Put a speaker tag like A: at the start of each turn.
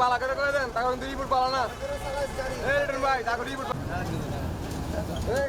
A: পালা করে করে দেন তখন দুই ফুট পালা না। এই রিটার্ন ভাই দুই ফুট এই